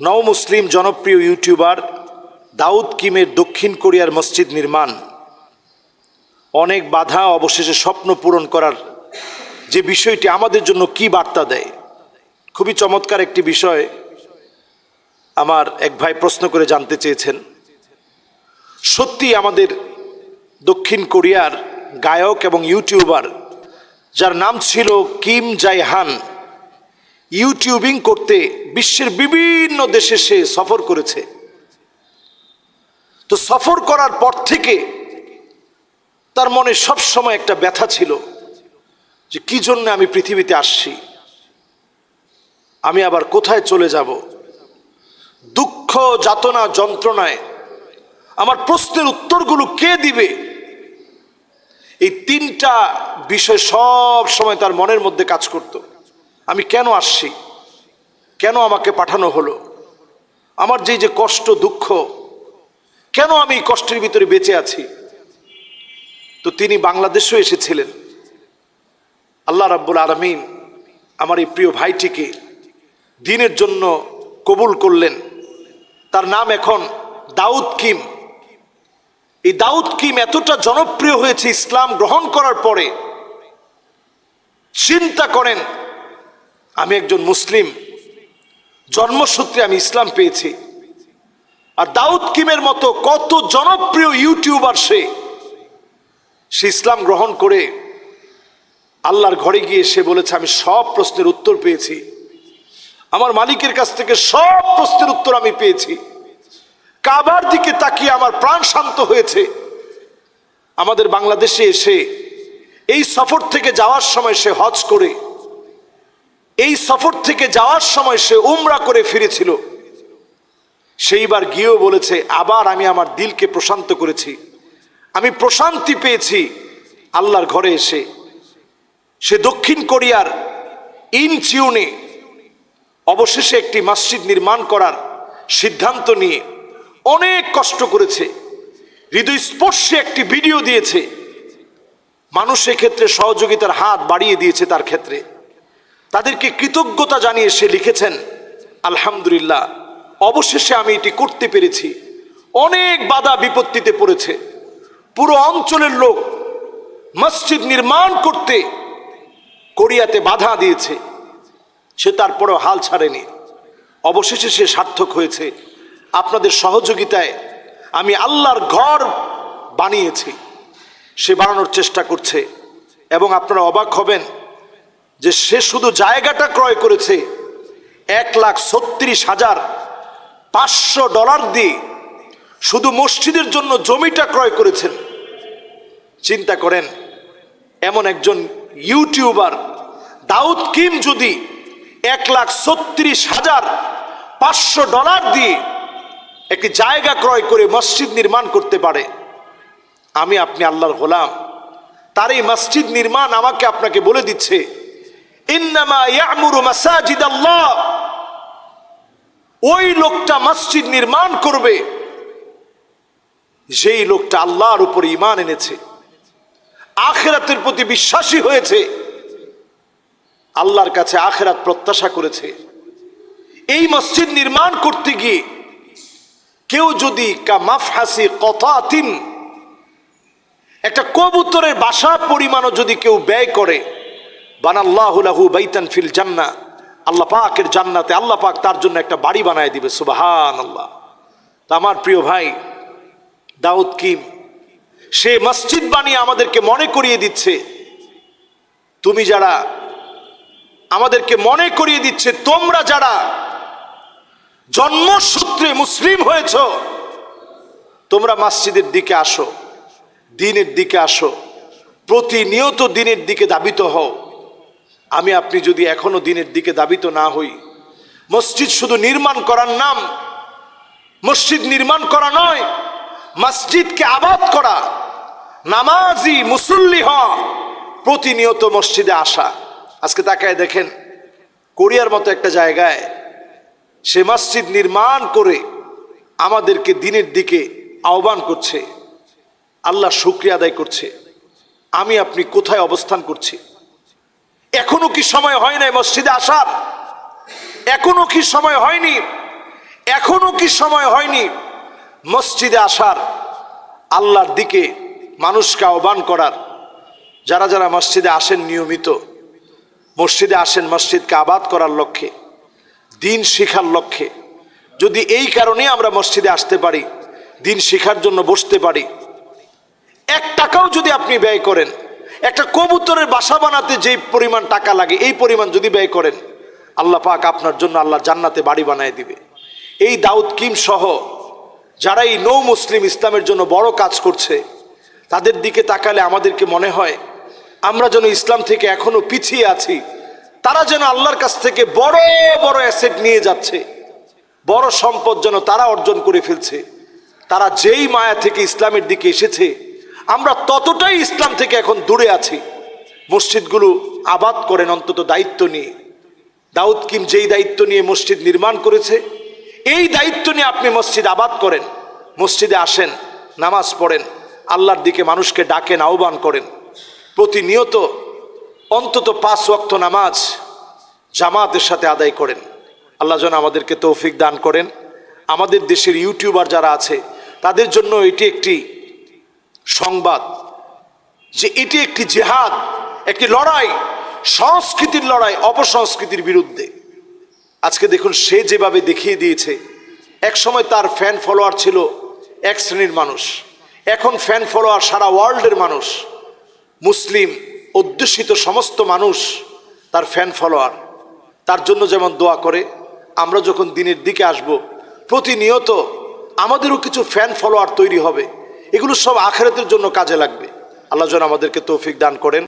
নও মুসলিম জনপ্রিয় ইউটিউবার দাউদ কিমের দক্ষিণ কোরিয়ার মসজিদ নির্মাণ। অনেক বাধা, অবশেষে স্বপ্ন পূরণ করার যে বিষয়টি আমাদের জন্য কি বার্তা দেয়? খুবই চমৎকার একটি বিষয় আমার এক ভাই প্রশ্ন করে জানতে চেয়েছেন। সত্যি আমাদের দক্ষিণ কোরিয়ার গায়ক এবং ইউটিউবার, যার নাম ছিল কিম জাই হান ইউটিউবিং করতে বিশ্বের বিভিন্ন দেশে সে সফর করেছে। তো সফর করার পর থেকে তার মনে সব সময় একটা ব্যথা ছিল যে কি জন্য আমি পৃথিবীতে আসছি? আমি আবার কোথায় চলে যাব? দুঃখ, যাতনা, যন্ত্রণায় আমার প্রশ্নের উত্তরগুলো কে দিবে? এই তিনটা বিষয় সব সময় তার মনের মধ্যে কাজ করত। আমি কেন আসছি? কেন আমাকে পাঠানো হলো? আমার যে যে কষ্ট, দুঃখ, কেন আমি এই কষ্টের ভিতরে বেঁচে আছি? তো তিনি বাংলাদেশেও এসেছিলেন। আল্লাহ রাব্বুল আলমিন আমার এই প্রিয় ভাইটিকে দিনের জন্য কবুল করলেন। তার নাম এখন দাউদ কিম। এই দাউদ কিম এতটা জনপ্রিয় হয়েছে ইসলাম গ্রহণ করার পরে। চিন্তা করেন আমি একজন মুসলিম। জন্মসূত্রে আমি ইসলাম পেয়েছি। আর দাউদ কিমের মতো কত জনপ্রিয় ইউটিউবার সে সে ইসলাম গ্রহণ করে আল্লাহর ঘরে গিয়ে সে বলেছে, আমি সব প্রশ্নের উত্তর পেয়েছি। আমার মালিকের কাছ থেকে সব প্রশ্নের উত্তর আমি পেয়েছি। কাবার দিকে তাকিয়ে আমার প্রাণ শান্ত হয়েছে। আমাদের বাংলাদেশে এসে এই সফর থেকে যাওয়ার সময় সে হজ করে সফর থেকে যাওয়ার সময় সে উমরা করে ফিরেছিল। সেইবার গিয়েও বলেছে, আবার আমি আমার দিলকে প্রশান্ত করেছি। আমি প্রশান্তি পেয়েছি আল্লাহর ঘরে এসে। সে দক্ষিণ কোরিয়ার ইনচিউনে অবশেষে একটি মসজিদ নির্মাণ করার সিদ্ধান্ত নিয়ে অনেক কষ্ট করেছে। হৃদয়স্পর্শে একটি ভিডিও দিয়েছে। মানুষ ক্ষেত্রে সহযোগিতার হাত বাড়িয়ে দিয়েছে তার ক্ষেত্রে। তাদেরকে কৃতজ্ঞতা জানিয়ে সে লিখেছেন, আলহামদুলিল্লাহ, অবশেষে আমি এটি করতে পেরেছি। অনেক বাধা বিপত্তিতে পড়েছে। পুরো অঞ্চলের লোক মসজিদ নির্মাণ করতে কোরিয়াতে বাধা দিয়েছে। সে তারপরেও হাল ছাড়েনি। অবশেষে সে সার্থক হয়েছে। আপনাদের সহযোগিতায় আমি আল্লাহর ঘর বানিয়েছি। সে বানানোর চেষ্টা করছে এবং আপনারা অবাক হবেন যে সে শুধু জায়গাটা ক্রয় করেছে, এক লাখ ছত্রিশ হাজার পাঁচশো ডলার দিয়ে শুধু মসজিদের জন্য জমিটা ক্রয় করেছেন। চিন্তা করেন, এমন একজন ইউটিউবার, দাউদ কিম যদি এক লাখ ছত্রিশ হাজার পাঁচশো ডলার দিয়ে একটি জায়গা ক্রয় করে মসজিদ নির্মাণ করতে পারে, আমি আপনি আল্লাহর গোলাম। তার এই মসজিদ নির্মাণ আমাকে আপনাকে বলে দিচ্ছে ইন্নামা ইয়ামুরু মাসাজিদ আল্লাহ ওই লোকটা মসজিদ নির্মাণ করবে। যেই লোকটা আল্লাহর উপর ইমান এনেছে, আখেরাতের প্রতি বিশ্বাসী হয়েছে, আল্লাহর কাছে আখেরাত প্রত্যাশা করেছে। এই মসজিদ নির্মাণ করতে গিয়ে কেউ যদি কা মাফহাসি কথাতিন একটা কবুতরের বাসা পরিমাণও যদি কেউ ব্যয় করে বানাল্লাহুলাহু বাইতান ফিল জান্না। আল্লাহ পাকের জান্নাতে আল্লাহ পাক তার জন্য একটা বাড়ি বানায় দিবে সুবাহান আল্লাহ তা আমার প্রিয় ভাই, দাউদ কিম, সে মসজিদ বানিয়ে আমাদেরকে মনে করিয়ে দিচ্ছে। তুমি যারা আমাদেরকে মনে করিয়ে দিচ্ছে, তোমরা যারা জন্মসূত্রে মুসলিম হয়েছ, তোমরা মসজিদের দিকে আসো, দিনের দিকে আসো, প্রতিনিয়ত দিনের দিকে দাবিত হও। আমি আপনি যদি এখনও দিনের দিকে দাবিত না হই, মসজিদ শুধু নির্মাণ করার নাম, মসজিদ নির্মাণ করা নয়, মসজিদকে আবাদ করা, নামাজি মুসল্লি হওয়া প্রতিনিয়ত মসজিদে আসা। আজকে তাকায় দেখেন, কোরিয়ার মতো একটা জায়গায় সে মসজিদ নির্মাণ করে আমাদেরকে দিনের দিকে আহ্বান করছে, আল্লাহ শুক্রিয়া আদায় করছে। আমি আপনি কোথায় অবস্থান করছি? এখনও কি সময় হয় নাই মসজিদে আসার এখনও কি সময় হয়নি? এখনও কি সময় হয়নি মসজিদে আসার? আল্লাহর দিকে মানুষকে আহ্বান করার। যারা যারা মসজিদে আসেন নিয়মিত, মসজিদে আসেন মসজিদকে আবাদ করার লক্ষ্যে, দিন শিখার লক্ষ্যে। যদি এই কারণে আমরা মসজিদে আসতে পারি, দিন শিখার জন্য বসতে পারি, এক টাকাও যদি আপনি ব্যয় করেন একটা কবুতরের বাসা বানাতে যেই পরিমাণ টাকা লাগে, এই পরিমাণ যদি ব্যয় করেন, আল্লাহ পাক আপনার জন্য আল্লাহ জান্নাতে বাড়ি বানায় দিবে। এই দাউদ কিম সহ যারা এই নৌ মুসলিম ইসলামের জন্য বড় কাজ করছে, তাদের দিকে তাকালে আমাদেরকে মনে হয়, আমরা যেন ইসলাম থেকে এখনও পিছিয়ে আছি, তারা যেন আল্লাহর কাছ থেকে বড় বড় অ্যাসেট নিয়ে যাচ্ছে, বড় সম্পদ যেন তারা অর্জন করে ফেলছে, তারা যেই মায়া থেকে ইসলামের দিকে এসেছে আমরা ততটাই ইসলাম থেকে এখন দূরে আছি। মসজিদগুলো আবাদ করেন অন্তত দায়িত্ব নিয়ে। দাউদ কিম যেই দায়িত্ব নিয়ে মসজিদ নির্মাণ করেছে, এই দায়িত্ব নিয়ে আপনি মসজিদ আবাদ করেন, মসজিদে আসেন, নামাজ পড়েন, আল্লাহর দিকে মানুষকে ডাকেন, আহ্বান করেন। প্রতিনিয়ত অন্তত পাঁচ ওয়াক্ত নামাজ জামাতের সাথে আদায় করেন। আল্লাহ যেন আমাদেরকে তৌফিক দান করেন। আমাদের দেশের ইউটিউবার যারা আছে, তাদের জন্য এটি একটি সংবাদ যে এটি একটি জেহাদ, একটি লড়াই, সংস্কৃতির লড়াই, অপসংস্কৃতির বিরুদ্ধে। আজকে দেখুন, সে যেভাবে দেখিয়ে দিয়েছে এক সময় তার ফ্যান ফলোয়ার ছিল এক শ্রেণির মানুষ, এখন ফ্যান ফলোয়ার সারা ওয়ার্ল্ডের মানুষ, মুসলিম, অধ্যুষিত সমস্ত মানুষ তার ফ্যান ফলোয়ার। তার জন্য যেমন দোয়া করে, আমরা যখন দিনের দিকে আসব, প্রতিনিয়ত আমাদেরও কিছু ফ্যান ফলোয়ার তৈরি হবে। এগুলো সব আখেরাতের জন্য কাজে লাগবে। আল্লাহ যেন আমাদেরকে তৌফিক দান করেন।